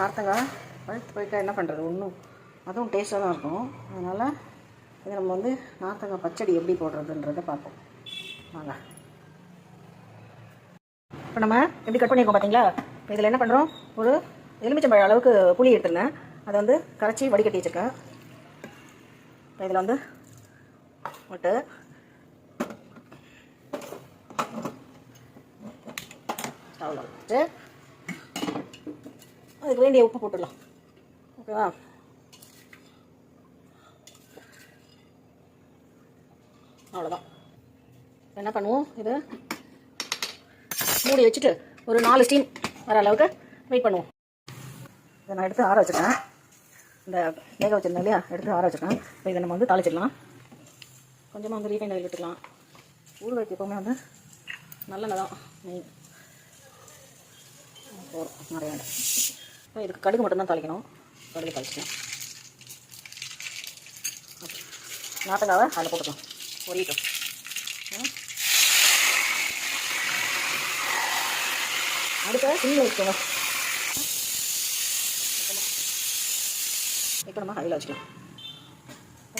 நார்த்தங்காய் பழுத்து போயிட்டால் என்ன பண்ணுறது ஒன்றும் அதுவும் டேஸ்ட்டாக தான் இருக்கும். அதனால் இது நம்ம வந்து நார்த்தங்காய் பச்சடி எப்படி போடுறதுன்றதை பார்ப்போம். வாங்க. இப்போ நம்ம எப்படி கட் பண்ணியிருக்கோம் பார்த்தீங்களா இப்போ இதில் என்ன பண்ணுறோம் ஒரு எலுமிச்சம்பழ அளவுக்கு புளி எடுத்துருந்தேன். அதை வந்து கரைச்சி வடிகட்டி வச்சுருக்கேன். இப்போ இதில் வந்து போட்டு ஸ்டவ்வில் வச்சு அதுக்கு வேண்டிய உப்பு போட்டுடலாம். ஓகேவா? அவ்வளோதான் என்ன பண்ணுவோம்? இது மூடி வச்சுட்டு ஒரு நாலு ஸ்டீம் வர அளவுக்கு வெயிட் பண்ணுவோம். இதை நான் எடுத்து ஆற வச்சுருக்கேன். இந்த வேக வச்சுருந்தேன் இல்லையா? எடுத்து ஆற வச்சுருக்கேன். இப்போ இதை நம்ம வந்து தாளிச்சிடலாம். கொஞ்சமாக வந்து ரீஃபைண்ட் ஆயில் விட்டுக்கலாம் ஊறுகாய்க்கு எப்போவுமே வந்து நல்லெண்ணெய் தான் மெயின் போகிறோம் நிறைய இதுக்கு கடுகு மட்டும்தான் தாளிக்கணும். கடுகு தாளிச்சிக்கலாம் நாட்டங்காவை அதில் போட்டுக்கலாம். பொரியட்டும். அடுத்த சிம்மில் வச்சுக்கோங்க இப்போ நம்ம அதில் வச்சுக்கலாம்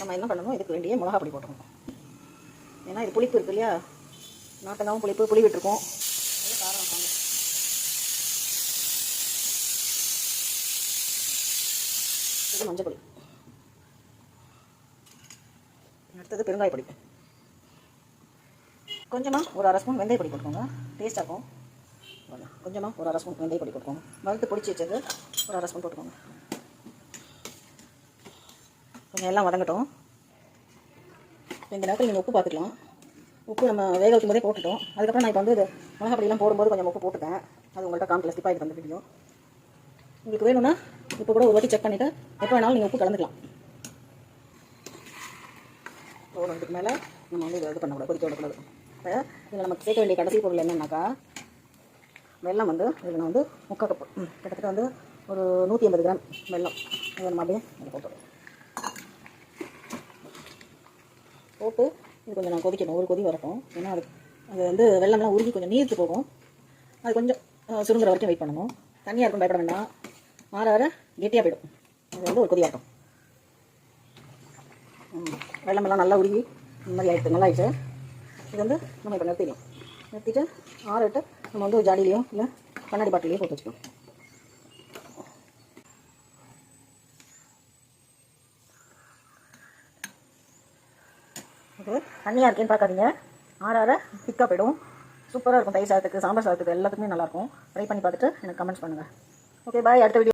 நம்ம என்ன பண்ணணும்? இதுக்கு வேண்டிய மிளகா பொடி போட்டுக்கணும். ஏன்னா இது புளிப்பு இருக்கு இல்லையா? நாட்டங்காவும் புளிப்பு புளி விட்டுருக்கோம். அது காரம் இது மஞ்சள் பொடி அடுத்தது பெருங்காய பொடி கொஞ்சமாக ஒரு அரை ஸ்பூன் வெந்தய பொடி போட்டுக்கோங்க டேஸ்ட்டாக இருக்கும். கொஞ்சமாக ஒரு அரை ஸ்பூன் வெந்தய பொடி போட்டுக்கோங்க. வறுத்து பிடிச்சி வச்சது ஒரு அரை ஸ்பூன் போட்டுக்கோங்க. கொஞ்சம் எல்லாம் வதங்கட்டும். இப்போ இந்த நேரத்தில் நீங்கள் உப்பு பார்த்துக்கலாம் உப்பு நம்ம வேக வைக்கும் போதே போட்டுட்டோம். அதுக்கப்புறம் நான் இப்போ வந்து இது மிளகாப்படியெல்லாம் போடும்போது கொஞ்சம் உப்பு போட்டுட்டேன் அது உங்கள்கிட்ட காமிக்கல ஸ்கிப் ஆகிட்டு அந்த வீடியோ உங்களுக்கு வேணும்னா இப்போ கூட ஒரு வாட்டி செக் பண்ணிவிட்டு எப்போ வேணாலும் நீங்கள் உப்பு கலந்துக்கலாம். போடுறதுக்கு மேலே நம்ம வந்து இதை இது பண்ணக்கூடாது கொதிக்க விடக்கூடாது. இப்போ இதில் நமக்கு சேர்க்க வேண்டிய கடைசி பொருள் என்னன்னாக்கா வெள்ளம் வந்து இதில் நான் வந்து முக்கால் கப்பு கிட்டத்தட்ட வந்து ஒரு நூற்றி ஐம்பது கிராம் வெல்லம். இதை நம்ம அப்படியே போட்டு போட்டுருவோம் போட்டு இது கொஞ்சம் நான் கொதிக்கணும் ஒரு கொதி வரட்டும். ஏன்னா அது அது வந்து வெள்ளம்லாம் உருகி கொஞ்சம் நீர்த்து போகும். அது கொஞ்சம் சுருங்குற வரைக்கும் வெயிட் பண்ணணும். தண்ணியாக இருக்கும் பயப்பட வேண்டாம். ஆற ஆற கெட்டியாக போயிடும். அது வந்து ஒரு கொதி ம், வெள்ளமெல்லாம் நல்லா உருகி இந்த மாதிரி ஆயிடுச்சு நல்லா ஆயிடுச்சு. இது வந்து நம்ம இப்போ நிறுத்திடலாம். நிறுத்திட்டு ஆறிட்டு நம்ம வந்து ஒரு ஜாடிலையோ இல்லை கண்ணாடி பாட்டிலையும் போட்டு வச்சுக்கணும் இது தண்ணியாக இருக்கேன்னு பார்க்காதீங்க. ஆற ஆற திக்காக போயிடும். சூப்பராக இருக்கும் தயிர் சாதத்துக்கு சாம்பார் சாதத்துக்கு எல்லாத்துக்குமே நல்லாயிருக்கும் ட்ரை பண்ணி பார்த்துட்டு எனக்கு கமெண்ட்ஸ் பண்ணுங்கள் ஓகே பாய் அடுத்த வீடியோ